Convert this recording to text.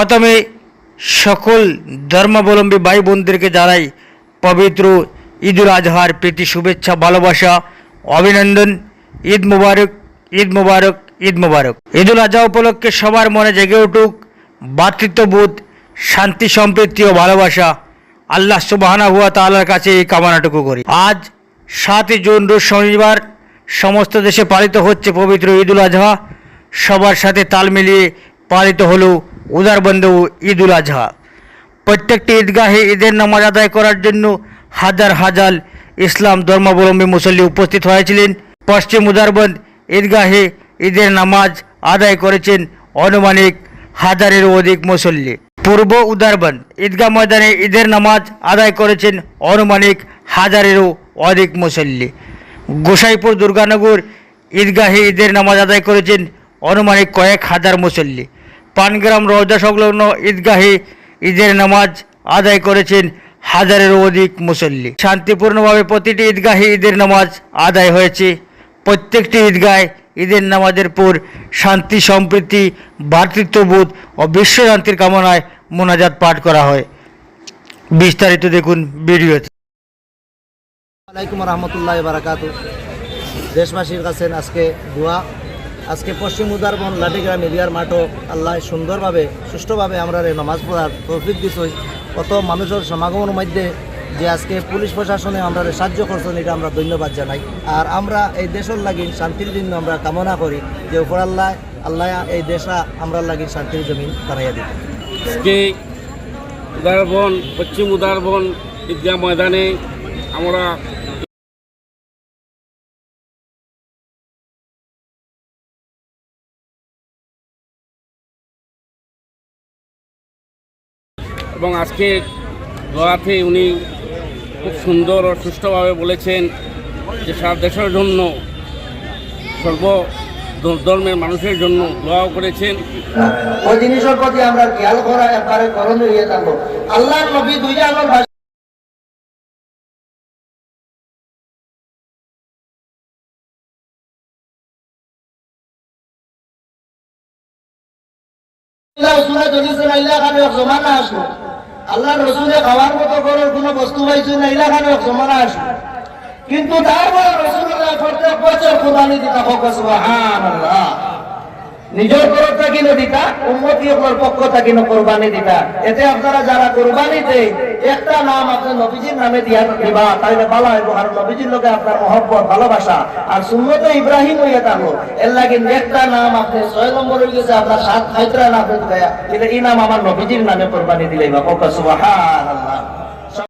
প্রথমে সকল ধর্মাবলম্বী ভাই বোনদেরকে জানাই পবিত্র ঈদুল আজহার প্রীতি, শুভেচ্ছা, ভালোবাসা, অভিনন্দন। ঈদ মুবারক ঈদ মুবারক ঈদ মুবারক। ঈদুল আজহা উপলক্ষে সবার মনে জেগে উঠুক ভ্রাতৃত্ববোধ শান্তি, সম্প্রীতি ও ভালোবাসা। আল্লাহ সুবাহানা হুয়া তাআলার কাছে এই কামনাটুকু করি। আজ সাতই জুন, রোজ শনিবার, সমস্ত দেশে পালিত হচ্ছে পবিত্র ঈদুল আজহা। সবার সাথে তাল মিলিয়ে পালিত হলো উদারবন্ধ ঈদুল আজহা। প্রত্যেকটি ঈদগাহে ঈদের নামাজ আদায় করার জন্য হাজার হাজার ইসলাম ধর্মাবলম্বী মুসল্লি উপস্থিত হয়েছিলেন। পশ্চিম উদারবন্দ ঈদগাহে ঈদের নামাজ আদায় করেছেন আনুমানিক হাজারেরও অধিক মুসল্লি। পূর্ব উদারবন্দ ঈদগাহ ময়দানে ঈদের নামাজ আদায় করেছেন আনুমানিক হাজারেরও অধিক মুসল্লি। গোসাইপুর দুর্গানগর ঈদগাহে ঈদের নামাজ আদায় করেছেন আনুমানিক কয়েক হাজার মুসল্লি। পানগ্রাম রওজা সংলগ্ন ঈদগাহে ঈদের নামাজ আদায় করেছেন হাজারেরও অধিক মুসল্লি। শান্তিপূর্ণভাবে প্রতিটি ঈদগাহে ঈদের নামাজ আদায় হয়েছে। প্রত্যেকটি ঈদগায় ঈদের নামাজের পর শান্তি, সম্প্রীতি, ভ্রাতৃত্ববোধ ও বিশ্বশান্তির কামনায় মোনাজাত পাঠ করা হয়। বিস্তারিত দেখুন ভিডিওতে। আলাইকুম রহমতুল্লাহ বারাকাত দেশবাসীর কাছে আজকে দোয়া আজকে পশ্চিম উদারবন লাঠিগ্রাম এরিয়ার মাঠও আল্লাহ সুন্দরভাবে, সুষ্ঠুভাবে আমরা নামাজ পড়ার তৌফিক দিছই। কত মানুষের সমাগমের মধ্যে যে আজকে পুলিশ প্রশাসনে আমরা সাহায্য করছেন, এটা আমরা ধন্যবাদ জানাই। আর আমরা এই দেশের লাগি শান্তির জন্য আমরা কামনা করি যে উপর আল্লাহ আল্লাহ এই দেশা আমরা লাগি শান্তির জমিন বানাইয়া দিতে আজকে উদারবন পশ্চিম উদারবন ঈদগাহ ময়দানে আমরা এবং আজকে দোয়াতে উনি খুব সুন্দর ও সুষ্ঠুভাবে বলেছেন যে সারা দেশের জন্য সর্ব ধর্মের মানুষের জন্য দোয়াও করেছেন। ওই জিনিসের প্রতি আমরা খেয়াল করা একবারে করণীয় থাকব। আল্লাহ নবী দুই আমার ভাষা আল্লাহ রসুলে খাওয়ার মতো করে কোনো বস্তু পাইছো না ইলাকানে সমান আসো কিন্তু তারপর রসুল্লাহ প্রত্যেক বছর কোরবানি দিতে হোক সুবহানাল্লাহ। নিজের তরফ থেকে দিতা উন্মতি পক্ষ থেকে কোরবানি দিতা। এতে আপনারা যারা কোরবানিতে একটা নাম আপনার নবীজির নামে দিয়া দিবা, তাইলে ভালো হইব আর নবীজির লোকে আপনার মহব্বত, ভালোবাসা, আর সুন্নত ইব্রাহিম হইয়া থাকো এর লাগে একটা নাম আপনি ছয় নম্বর হয়ে গেছে আপনার সাত হাইতরা নাম গায়া এটা এই নাম আমার নবীজির নামে কোরবানি দিলে বা সুবহানাল্লাহ।